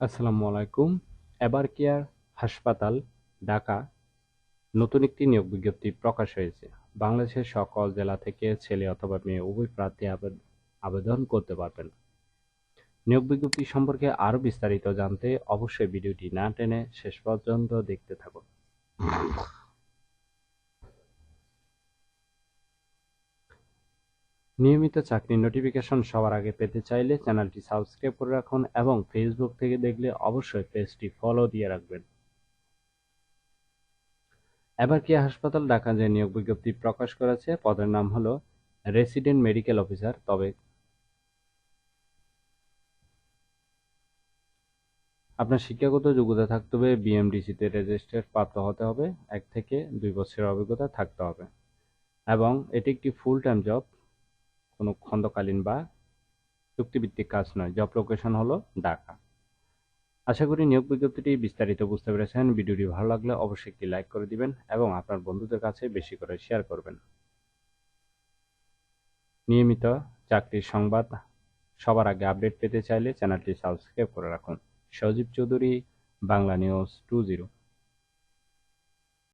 আসসালামু আলাইকুম। এবার কেয়ার হাসপাতাল, ঢাকা, নতুন একটি নিয়োগ বিজ্ঞপ্তি প্রকাশ হয়েছে। বাংলাদেশের সকল জেলা থেকে ছেলে অথবা মেয়ে উভয় প্রার্থী আবে- আবেদন করতে পারবেন। নিয়োগ বিজ্ঞপ্তি সম্পর্কে আরও বিস্তারিত জানতে অবশ্যই ভিডিওটি না টেনে শেষ পর্যন্ত দেখতে থাকুন। নিয়মিত চাকরির নোটিফিকেশন সবার আগে পেতে চাইলে চ্যানেলটি সাবস্ক্রাইব করে রাখুন এবং ফেসবুক থেকে দেখলে অবশ্যই পেজটি ফলো দিয়ে রাখবেন। এবার কি হাসপাতাল ঢাকা যে নিয়োগ বিজ্ঞপ্তি প্রকাশ করেছে, পদের নাম হলো রেসিডেন্ট মেডিকেল অফিসার তবে আপনার শিক্ষাগত যোগ্যতা থাকতে হবে বিএমডিসিতে রেজিস্ট্রেড প্রাপ্ত হতে হবে, এক থেকে দুই বছরের অভিজ্ঞতা থাকতে হবে। এবং এটি একটি ফুল টাইম জব কোনো খন্দকালীন বা চুক্তিভিত্তিক কাজ নয়। জব লোকেশন হলো ঢাকা। আশা করি নিয়োগ বিজ্ঞপ্তিটি বিস্তারিত বুঝতে পেরেছেন। ভিডিওটি ভালো লাগলে অবশ্যই একটি লাইক করে দিবেন এবং আপনার বন্ধুদের কাছে বেশি করে শেয়ার করবেন। নিয়মিত চাকরির সংবাদ সবার আগে আপডেট পেতে চাইলে চ্যানেলটি সাবস্ক্রাইব করে রাখুন। Sajib Chowdhury, Bangla news two zero